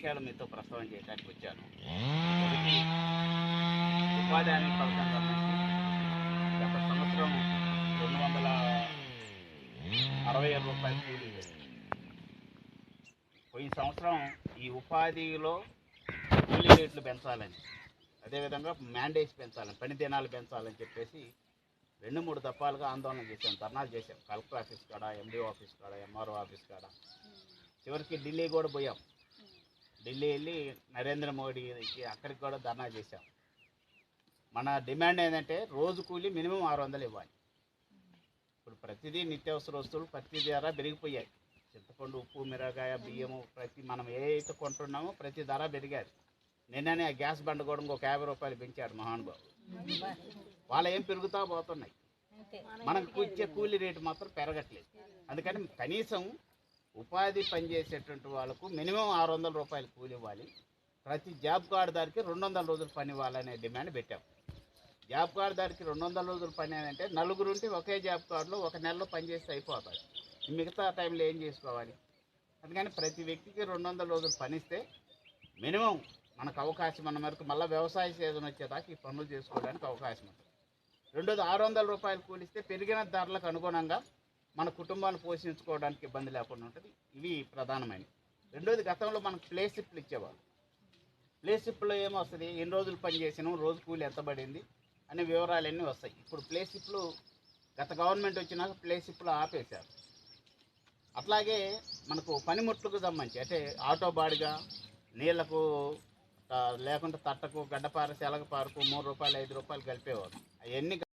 విషయాలు మీతో ప్రస్తావన చేయడానికి వచ్చాను. ఉపాధి హామీ పథకం సంబంధించి గత సంవత్సరం రెండు వందల అరవై ఏడు రూపాయలు కూలి పోయిన సంవత్సరం ఈ ఉపాధిలో కూలీ రేట్లు పెంచాలని అదేవిధంగా మ్యాండేట్స్ పెంచాలని పని దినాలు పెంచాలని చెప్పేసి రెండు మూడు దఫాలుగా ఆందోళన చేశాం ధర్నాలు చేశాం. కలెక్టర్ ఆఫీస్ కాడ ఎండిఓ ఆఫీస్ కాడ ఎంఆర్ఓ ఆఫీస్ కాడ. చివరికి ఢిల్లీ కూడా పోయాం. ఢిల్లీ వెళ్ళి నరేంద్ర మోడీకి అక్కడికి కూడా ధర్నా చేశాం. మన డిమాండ్ ఏంటంటే రోజు కూలీ మినిమం ఆరు వందలు ఇవ్వాలి. ఇప్పుడు ప్రతిదీ నిత్యావసర వస్తువులు ప్రతి ధర పెరిగిపోయాయి. చింతపండు ఉప్పు మిరగాయ బియ్యము ప్రతి మనం ఏ అయితే కొంటున్నామో ప్రతి ధర పెరిగారు. నిన్ననే ఆ గ్యాస్ బండ కూడా ఇంకొక యాభై రూపాయలు పెంచాడు మహానుభావు వాళ్ళ ఏం పెరుగుతా పోతున్నాయి. మనకు ఇచ్చే కూలీ రేటు మాత్రం పెరగట్లేదు. అందుకని కనీసం ఉపాధి పనిచేసేటువంటి వాళ్ళకు మినిమం ఆరు వందల రూపాయలు కూలి ఇవ్వాలి. ప్రతి జాబ్ కార్డుదారికి రెండు వందల రోజులు పని ఇవ్వాలనే డిమాండ్ పెట్టాం. జాబ్ కార్డుదారికి రెండు వందల రోజులు పని అంటే నలుగురు ఉంటే ఒకే జాబ్ కార్డులో ఒక నెలలో పనిచేస్తే అయిపోతుంది మిగతా టైంలో ఏం చేసుకోవాలి? అందుకని ప్రతి వ్యక్తికి రెండు వందల రోజులు పనిస్తే మినిమం మనకు అవకాశం అన్న మేరకు మళ్ళీ వ్యవసాయ సీజన్ వచ్చేదాకా ఈ పనులు చేసుకోవడానికి అవకాశం ఉంటుంది. రెండోది ఆరు వందల రూపాయలు కూలిస్తే పెరిగిన ధరలకు అనుగుణంగా మన కుటుంబాన్ని పోషించుకోవడానికి ఇబ్బంది లేకుండా ఉంటుంది. ఇవి ప్రధానమైనవి. రెండోది గతంలో మనకు ప్లే షిప్లు ఇచ్చేవాళ్ళు. ప్లే ఏమొస్తుంది? ఎన్ని రోజులు పని చేసినాం? రోజు కూలి ఎంత పడింది? అనే వివరాలన్నీ వస్తాయి. ఇప్పుడు ప్లేషిప్లు గత గవర్నమెంట్ వచ్చినాక ప్లేషిప్లు ఆపేశారు. అట్లాగే మనకు పనిముట్లకు సంబంధించి అంటే ఆటో బాడిగా నీళ్ళకు లేకుంటే తట్టకు గడ్డపార సెలగపారకు మూడు రూపాయలు ఐదు రూపాయలు కలిపేవారు. అవన్నీ